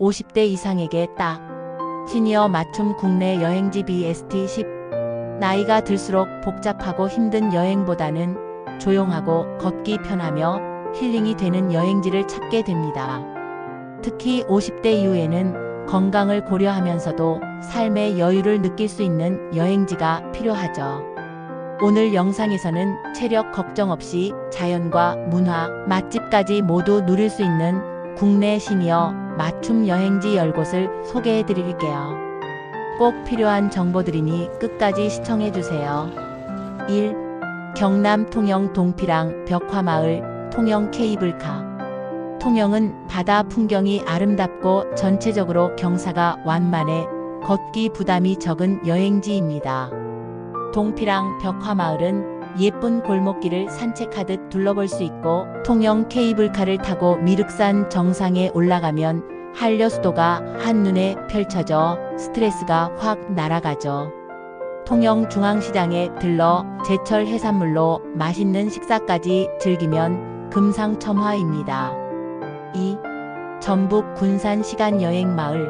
50대 이상에게 딱. 시니어 맞춤 국내 여행지 BST 10. 나이가 들수록 복잡하고 힘든 여행보다는 조용하고 걷기 편하며 힐링이 되는 여행지를 찾게 됩니다. 특히 50대 이후에는 건강을 고려하면서도 삶의 여유를 느낄 수 있는 여행지가 필요하죠. 오늘 영상에서는 체력 걱정 없이 자연과 문화, 맛집까지 모두 누릴 수 있는 국내 시니어 맞춤 여행지 10곳을 소개해 드릴게요. 꼭 필요한 정보들이니 끝까지 시청해 주세요. 1. 경남 통영 동피랑 벽화마을 통영 케이블카 통영은 바다 풍경이 아름답고 전체적으로 경사가 완만해 걷기 부담이 적은 여행지입니다. 동피랑 벽화마을은 예쁜 골목길을 산책하듯 둘러볼 수 있고 통영 케이블카를 타고 미륵산 정상에 올라가면 한려수도가 한눈에 펼쳐져 스트레스가 확 날아가죠. 통영 중앙시장에 들러 제철 해산물로 맛있는 식사까지 즐기면 금상첨화입니다. 2. 전북 군산 시간 여행 마을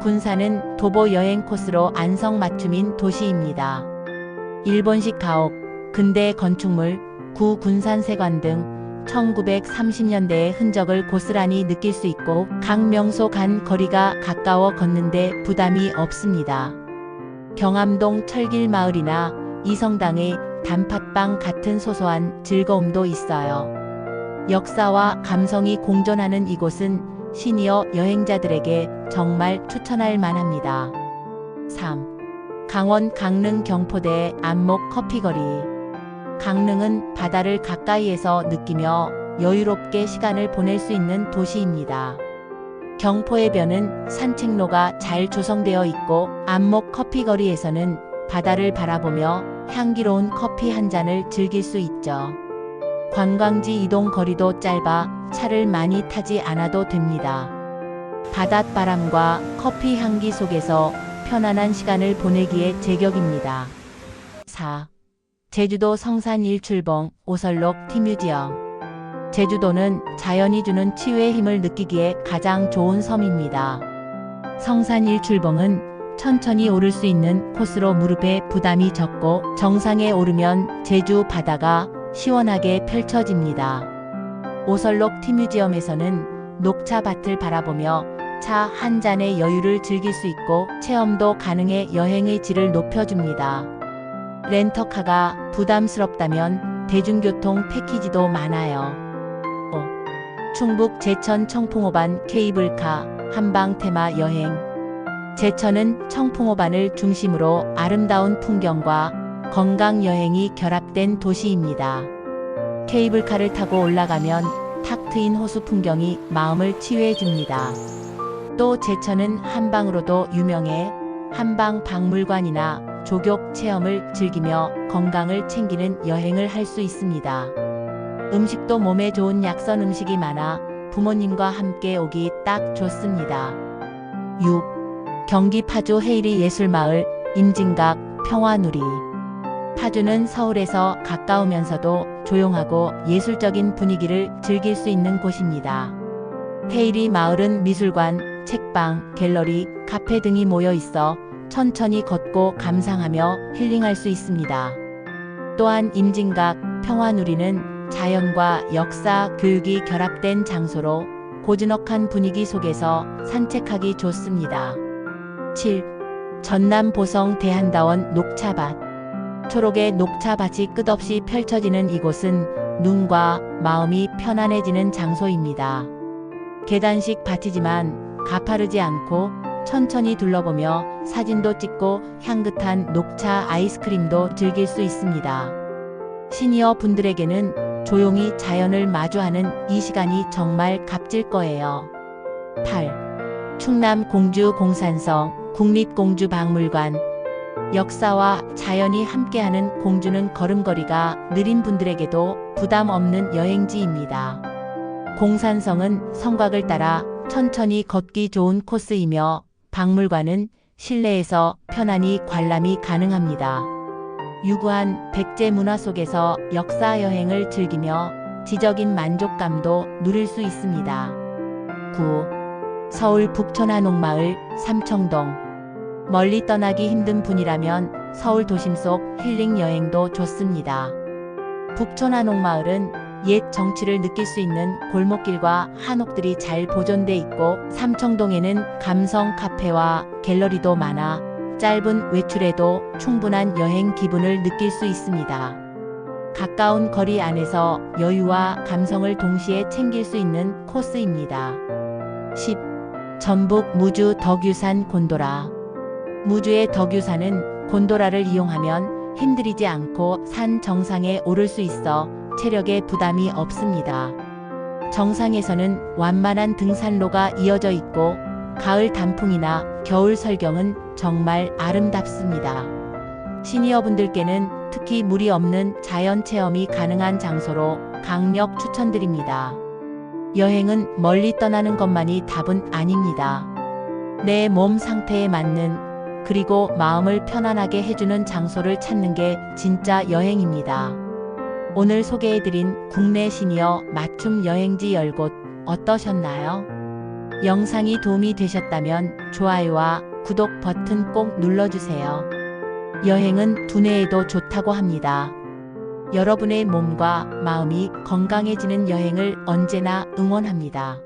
군산은 도보 여행 코스로 안성 맞춤인 도시입니다. 일본식 가옥, 근대 건축물, 구 군산세관 등 1930년대의 흔적을 고스란히 느낄 수 있고 각 명소 간 거리가 가까워 걷는데 부담이 없습니다. 경암동 철길 마을이나 이성당의 단팥빵 같은 소소한 즐거움도 있어요. 역사와 감성이 공존하는 이곳은 시니어 여행자들에게 정말 추천할 만합니다. 3. 강원 강릉 경포대의 안목 커피거리. 강릉은 바다를 가까이에서 느끼며 여유롭게 시간을 보낼 수 있는 도시입니다. 경포의 변은 산책로가 잘 조성되어 있고 안목 커피거리에서는 바다를 바라보며 향기로운 커피 한 잔을 즐길 수 있죠. 관광지 이동 거리도 짧아 차를 많이 타지 않아도 됩니다. 바닷바람과 커피 향기 속에서 편안한 시간을 보내기에 제격입니다. 4. 제주도 성산 일출봉 오설록 티뮤지엄 제주도는 자연이 주는 치유의 힘을 느끼기에 가장 좋은 섬입니다. 성산 일출봉은 천천히 오를 수 있는 코스로 무릎에 부담이 적고 정상에 오르면 제주 바다가 시원하게 펼쳐집니다. 오설록 티뮤지엄에서는 녹차밭을 바라보며 차 한 잔의 여유를 즐길 수 있고 체험도 가능해 여행의 질을 높여줍니다. 렌터카가 부담스럽다면 대중교통 패키지도 많아요. 5. 충북 제천 청풍호반 케이블카 한방 테마 여행 제천은 청풍호반을 중심으로 아름다운 풍경과 건강 여행이 결합된 도시입니다. 케이블카를 타고 올라가면 탁 트인 호수 풍경이 마음을 치유해 줍니다. 또 제천은 한방으로도 유명해 한방 박물관이나 조격 체험을 즐기며 건강을 챙기는 여행을 할 수 있습니다. 음식도 몸에 좋은 약선 음식이 많아 부모님과 함께 오기 딱 좋습니다. 6. 경기 파주 헤이리 예술마을 임진각 평화누리 파주는 서울에서 가까우면서도 조용하고 예술적인 분위기를 즐길 수 있는 곳입니다. 헤이리 마을은 미술관, 책방, 갤러리, 카페 등이 모여 있어 천천히 걷고 감상하며 힐링할 수 있습니다. 또한 임진각 평화누리는 자연과 역사, 교육이 결합된 장소로 고즈넉한 분위기 속에서 산책하기 좋습니다. 7. 전남 보성 대한다원 녹차밭 초록의 녹차밭이 끝없이 펼쳐지는 이곳은 눈과 마음이 편안해지는 장소입니다. 계단식 밭이지만 가파르지 않고 천천히 둘러보며 사진도 찍고 향긋한 녹차 아이스크림도 즐길 수 있습니다. 시니어 분들에게는 조용히 자연을 마주하는 이 시간이 정말 값질 거예요. 8. 충남 공주 공산성 국립공주박물관 역사와 자연이 함께하는 공주는 걸음걸이가 느린 분들에게도 부담 없는 여행지입니다. 공산성은 성곽을 따라 천천히 걷기 좋은 코스이며 박물관은 실내에서 편안히 관람이 가능합니다. 유구한 백제 문화 속에서 역사 여행을 즐기며 지적인 만족감도 누릴 수 있습니다. 9. 서울 북촌한옥마을 삼청동. 멀리 떠나기 힘든 분이라면 서울 도심 속 힐링 여행도 좋습니다. 북촌한옥마을은 옛 정취를 느낄 수 있는 골목길과 한옥들이 잘 보존돼 있고 삼청동에는 감성 카페와 갤러리도 많아 짧은 외출에도 충분한 여행 기분을 느낄 수 있습니다. 가까운 거리 안에서 여유와 감성을 동시에 챙길 수 있는 코스입니다. 10. 전북 무주 덕유산 곤도라. 무주의 덕유산은 곤도라를 이용하면 힘들이지 않고 산 정상에 오를 수 있어 체력에 부담이 없습니다. 정상에서는 완만한 등산로가 이어져 있고 가을 단풍이나 겨울 설경은 정말 아름답습니다. 시니어분들께는 특히 무리 없는 자연 체험이 가능한 장소로 강력 추천드립니다. 여행은 멀리 떠나는 것만이 답은 아닙니다. 내 몸 상태에 맞는 그리고 마음을 편안하게 해주는 장소를 찾는 게 진짜 여행입니다. 오늘 소개해드린 국내 시니어 맞춤 여행지 10곳 어떠셨나요? 영상이 도움이 되셨다면 좋아요와 구독 버튼 꼭 눌러주세요. 여행은 두뇌에도 좋다고 합니다. 여러분의 몸과 마음이 건강해지는 여행을 언제나 응원합니다.